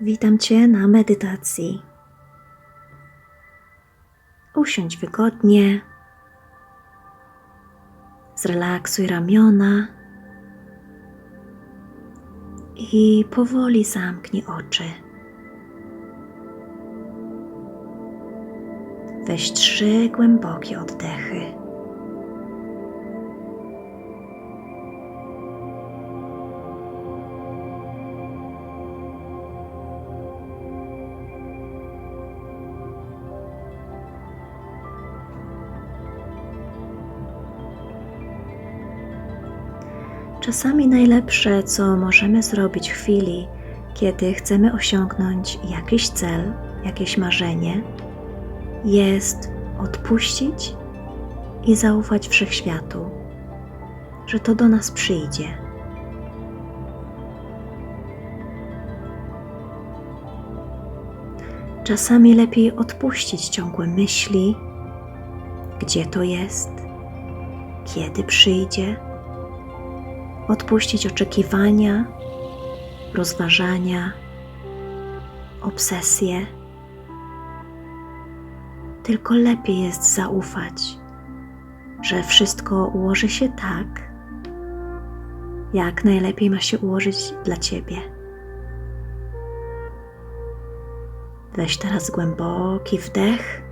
Witam Cię na medytacji. Usiądź wygodnie, zrelaksuj ramiona i powoli zamknij oczy. Weź trzy głębokie oddechy. Czasami najlepsze, co możemy zrobić w chwili, kiedy chcemy osiągnąć jakiś cel, jakieś marzenie, jest odpuścić i zaufać wszechświatu, że to do nas przyjdzie. Czasami lepiej odpuścić ciągłe myśli, gdzie to jest, kiedy przyjdzie odpuścić oczekiwania, rozważania, obsesje. Tylko lepiej jest zaufać, że wszystko ułoży się tak, jak najlepiej ma się ułożyć dla Ciebie. Weź teraz głęboki wdech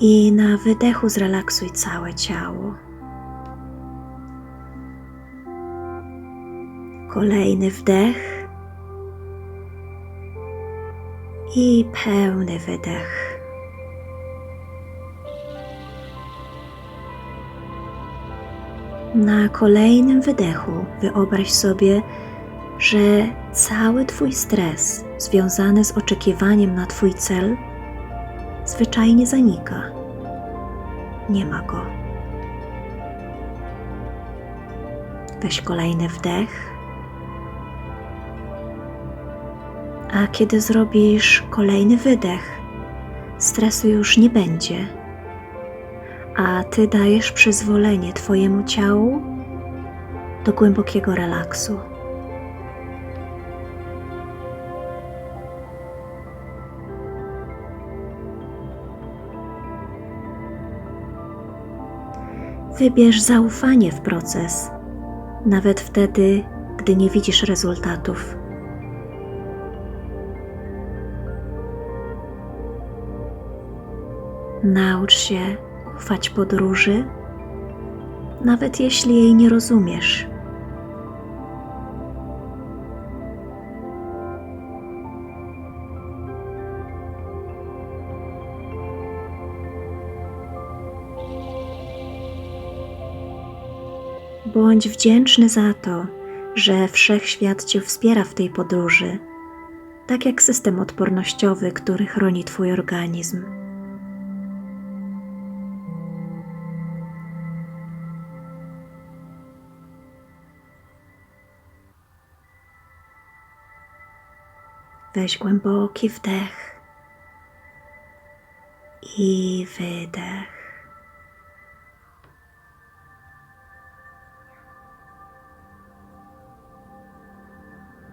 i na wydechu zrelaksuj całe ciało. Kolejny wdech i pełny wydech. Na kolejnym wydechu wyobraź sobie, że cały Twój stres związany z oczekiwaniem na Twój cel zwyczajnie zanika. Nie ma go. Weź kolejny wdech. A kiedy zrobisz kolejny wydech, stresu już nie będzie, a ty dajesz przyzwolenie Twojemu ciału do głębokiego relaksu. Wybierz zaufanie w proces, nawet wtedy, gdy nie widzisz rezultatów. Naucz się ufać podróży, nawet jeśli jej nie rozumiesz. Bądź wdzięczny za to, że wszechświat Cię wspiera w tej podróży, tak jak system odpornościowy, który chroni Twój organizm. Weź głęboki wdech i wydech.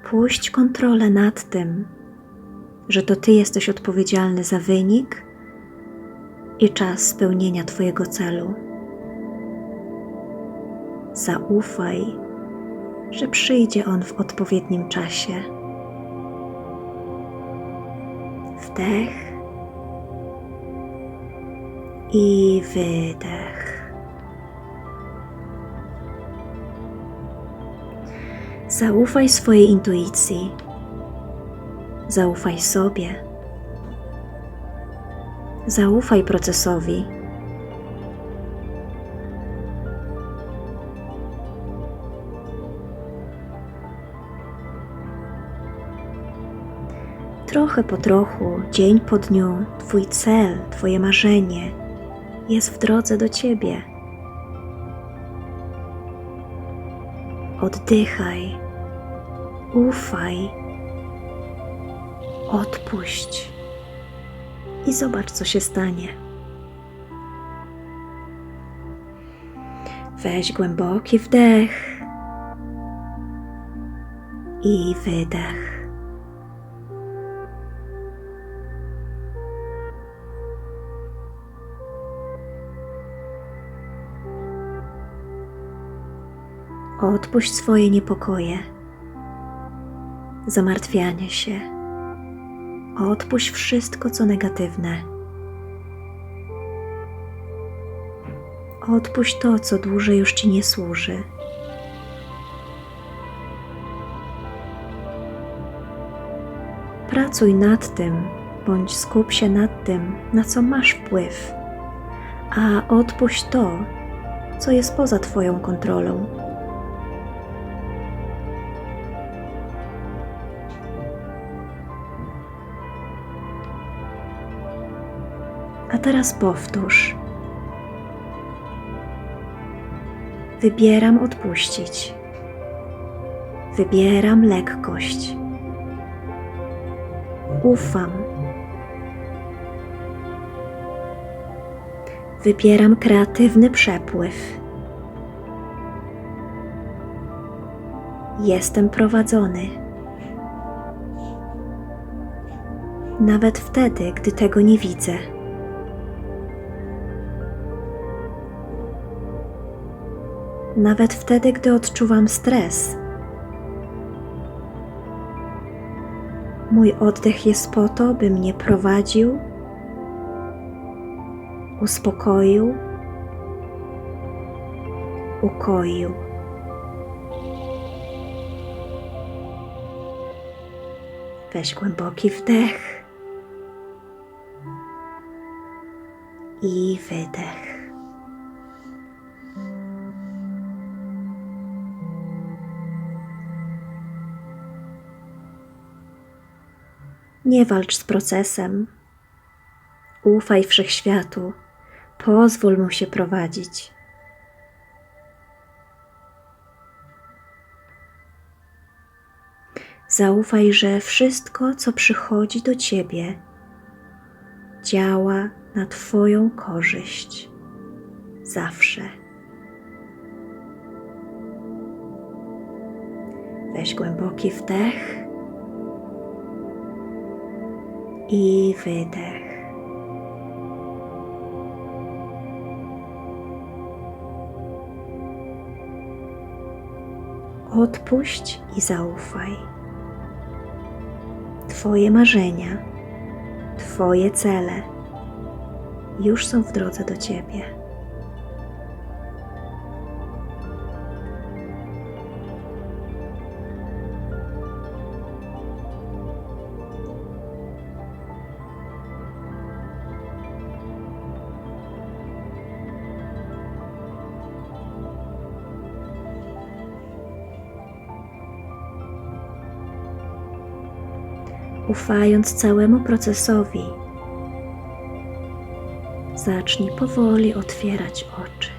Puść kontrolę nad tym, że to Ty jesteś odpowiedzialny za wynik i czas spełnienia Twojego celu. Zaufaj, że przyjdzie on w odpowiednim czasie. Wdech i wydech. Zaufaj swojej intuicji. Zaufaj sobie. Zaufaj procesowi. Trochę po trochu, dzień po dniu, Twój cel, Twoje marzenie jest w drodze do Ciebie. Oddychaj, ufaj, odpuść i zobacz, co się stanie. Weź głęboki wdech i wydech. Odpuść swoje niepokoje, zamartwianie się. Odpuść wszystko, co negatywne. Odpuść to, co dłużej już ci nie służy. Pracuj nad tym, bądź skup się nad tym, na co masz wpływ, a odpuść to, co jest poza Twoją kontrolą. Teraz powtórz. Wybieram odpuścić. Wybieram lekkość. Ufam. Wybieram kreatywny przepływ. Jestem prowadzony. Nawet wtedy, gdy tego nie widzę. Nawet wtedy, gdy odczuwam stres. Mój oddech jest po to, by mnie prowadził, uspokoił, ukoił. Weź głęboki wdech i wydech. Nie walcz z procesem. Ufaj wszechświatu. Pozwól mu się prowadzić. Zaufaj, że wszystko, co przychodzi do ciebie, działa na Twoją korzyść. Zawsze. Weź głęboki wdech i wydech. Odpuść i zaufaj. Twoje marzenia, Twoje cele już są w drodze do Ciebie. Ufając całemu procesowi, zacznij powoli otwierać oczy.